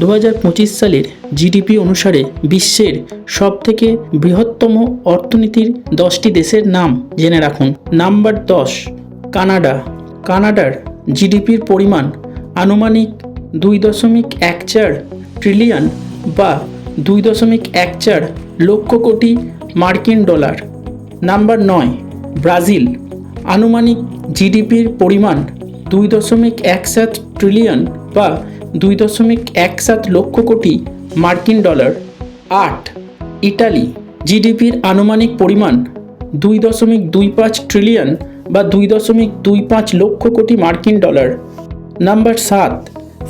দু হাজার পঁচিশ সালের জিডিপি অনুসারে বিশ্বের সবথেকে বৃহত্তম অর্থনীতির দশটি দেশের নাম জেনে রাখুন। নাম্বার দশ, কানাডা। কানাডার জিডিপির পরিমাণ আনুমানিক দুই দশমিক এক চার ট্রিলিয়ন বা দুই দশমিক এক চার লক্ষ কোটি মার্কিন ডলার। নাম্বার নয়, ব্রাজিল। আনুমানিক জিডিপির পরিমাণ দুই দশমিক এক সাত ট্রিলিয়ন বা দুই দশমিক এক সাত লক্ষ কোটি মার্কিন ডলার। আট, ইটালি, জিডিপির আনুমানিক পরিমাণ দুই দশমিক দুই পাঁচ ট্রিলিয়ন বা দুই দশমিক দুই পাঁচ লক্ষ কোটি মার্কিন ডলার। নাম্বার সাত,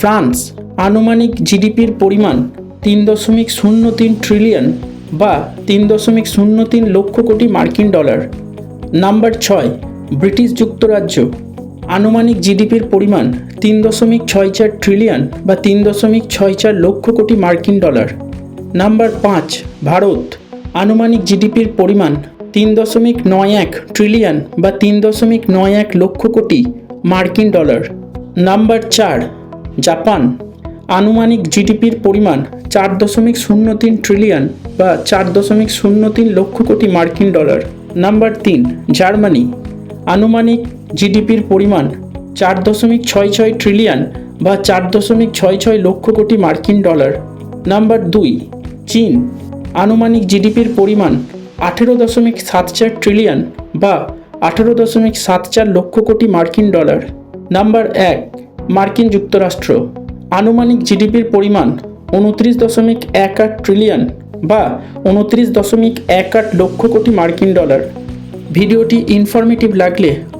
ফ্রান্স, আনুমানিক জিডিপির পরিমাণ তিন দশমিক শূন্য তিন ট্রিলিয়ন বা তিন দশমিক শূন্য তিন লক্ষ কোটি মার্কিন ডলার। নাম্বার ছয়, ব্রিটিশ যুক্তরাজ্য। আনুমানিক জিডিপির পরিমাণ তিন দশমিক ছয় চার ট্রিলিয়ন বা তিন দশমিক ছয় চার লক্ষ কোটি মার্কিন ডলার। নাম্বার পাঁচ, ভারত। আনুমানিক জিডিপির পরিমাণ তিন দশমিক নয় এক ট্রিলিয়ন বা তিন দশমিক নয় এক লক্ষ কোটি মার্কিন ডলার। নাম্বার চার, জাপান। আনুমানিক জিডিপির পরিমাণ চার দশমিক শূন্য তিন ট্রিলিয়ন বা চার দশমিক শূন্য তিন লক্ষ কোটি মার্কিন ডলার। নাম্বার তিন, জার্মানি। আনুমানিক জিডিপির পরিমাণ চার দশমিক ছয় ছয় ট্রিলিয়ন বা চার দশমিক ছয় ছয় লক্ষ কোটি মার্কিন ডলার। নাম্বার দুই, চীন। আনুমানিক জিডিপির পরিমাণ আঠেরো দশমিক সাত চার ট্রিলিয়ন বা আঠেরো দশমিক সাত চার লক্ষ কোটি মার্কিন ডলার। নাম্বার এক, মার্কিন যুক্তরাষ্ট্র। আনুমানিক জিডিপির পরিমাণ উনত্রিশ দশমিক এক আট ট্রিলিয়ন বা উনত্রিশ দশমিক এক আট লক্ষ কোটি মার্কিন ডলার। ভিডিওটি ইনফরমেটিভ লাগলে